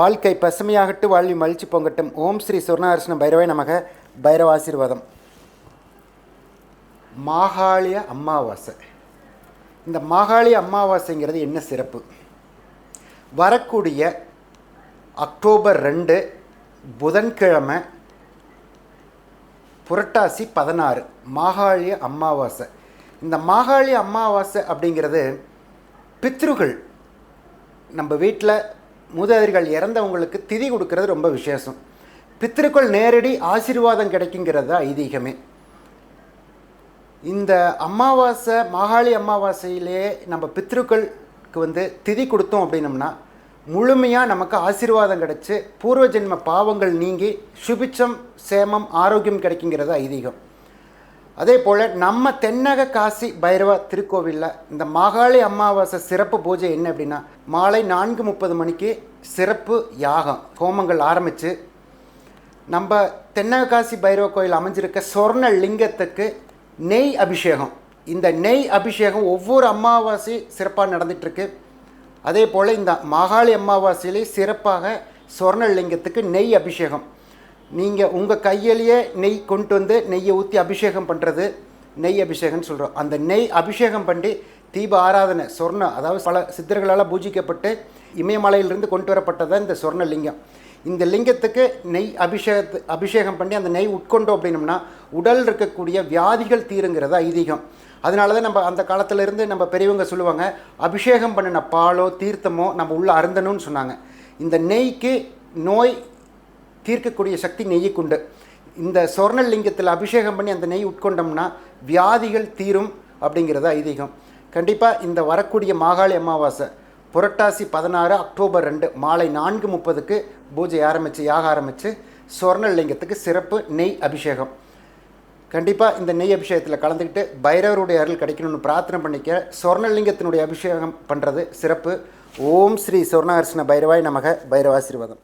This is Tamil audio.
வாழ்க்கை பசுமையாகட்டு வாழ்வி மகிழ்ச்சி பொங்கட்டும். ஓம் ஸ்ரீ சொர்ணாரிஷ்ண பைரவை நமக. பைரவாசீர்வாதம் மாகாளிய அமாவாசை இந்த மாகாளிய அமாவாசைங்கிறது என்ன சிறப்பு? வரக்கூடிய அக்டோபர் ரெண்டு புதன்கிழமை புரட்டாசி பதினாறு. மாகாளிய அமாவாசை இந்த மாகாளிய அமாவாசை அப்படிங்கிறது பித்ருகள் நம்ம வீட்டில் மூதாதிரிகள் இறந்தவங்களுக்கு திதி கொடுக்கறது ரொம்ப விசேஷம். பித்திருக்கள் நேரடி ஆசீர்வாதம் கிடைக்குங்கிறது தான் ஐதீகமே. இந்த அமாவாசை மாகாளி அமாவாசையிலே நம்ம பித்திருக்களுக்கு வந்து திதி கொடுத்தோம் அப்படின்னம்னா முழுமையாக நமக்கு ஆசீர்வாதம் கிடைச்சி பூர்வ ஜென்ம பாவங்கள் நீங்கி சுபிச்சம் சேமம் ஆரோக்கியம் கிடைக்குங்கிறது ஐதீகம். அதே போல் நம்ம தென்னக காசி பைரவ திருக்கோவிலில் இந்த மாகாளி அமாவாசை சிறப்பு பூஜை என்ன அப்படின்னா மாலை நான்கு முப்பது மணிக்கு சிறப்பு யாகம் ஹோமங்கள் ஆரம்பித்து நம்ம தென்னக காசி பைரவ கோயில் அமைஞ்சிருக்க சொர்ண லிங்கத்துக்கு நெய் அபிஷேகம். இந்த நெய் அபிஷேகம் ஒவ்வொரு அமாவாசை சிறப்பாக நடந்துகிட்ருக்கு அதே போல் இந்த மாகாளி அமாவாசையிலே சிறப்பாக சொர்ண லிங்கத்துக்கு நெய் அபிஷேகம். நீங்கள் உங்கள் கையிலேயே நெய் கொண்டு வந்து நெய்யை ஊற்றி அபிஷேகம் பண்ணுறது நெய் அபிஷேகம்னு சொல்கிறோம் அந்த நெய் அபிஷேகம் பண்ணி தீப ஆராதனை சொர்ணம் அதாவது பல சித்தர்களால் பூஜிக்கப்பட்டு இமயமலையிலிருந்து கொண்டு வரப்பட்டதான் இந்த சொர்ண லிங்கம். இந்த லிங்கத்துக்கு நெய் அபிஷேகத்து அபிஷேகம் பண்ணி அந்த நெய் உட்கொண்டோம் அப்படின்னம்னா உடல் இருக்கக்கூடிய வியாதிகள் தீருங்கிறது ஐதீகம். அதனால தான் நம்ம அந்த காலத்திலேருந்து நம்ம பெரியவங்க சொல்லுவாங்க அபிஷேகம் பண்ணின பாலோ தீர்த்தமோ நம்ம உள்ளே அருந்தணும்னு சொன்னாங்க. இந்த நெய்க்கு நோய் தீர்க்கக்கூடிய சக்தி நெய்யுக்குண்டு. இந்த சொர்ணலிங்கத்தில் அபிஷேகம் பண்ணி அந்த நெய் உட்கொண்டோம்னா வியாதிகள் தீரும் அப்படிங்கிறது ஐதீகம். கண்டிப்பாக இந்த வரக்கூடிய மாகாளி அமாவாசை புரட்டாசி பதினாறு அக்டோபர் ரெண்டு மாலை நான்கு முப்பதுக்கு பூஜை ஆரம்பித்து யாக ஆரம்பித்து சொர்ணலிங்கத்துக்கு சிறப்பு நெய் அபிஷேகம். கண்டிப்பாக இந்த நெய் அபிஷேகத்தில் கலந்துக்கிட்டு பைரவருடைய அருள் கிடைக்கணும்னு பிரார்த்தனை பண்ணிக்க சொர்ணலிங்கத்தினுடைய அபிஷேகம் பண்ணுறது சிறப்பு. ஓம் ஸ்ரீ சொர்ணாகர்ஷ்ண பைரவாய் நமக பைரவாசீர்வாதம்.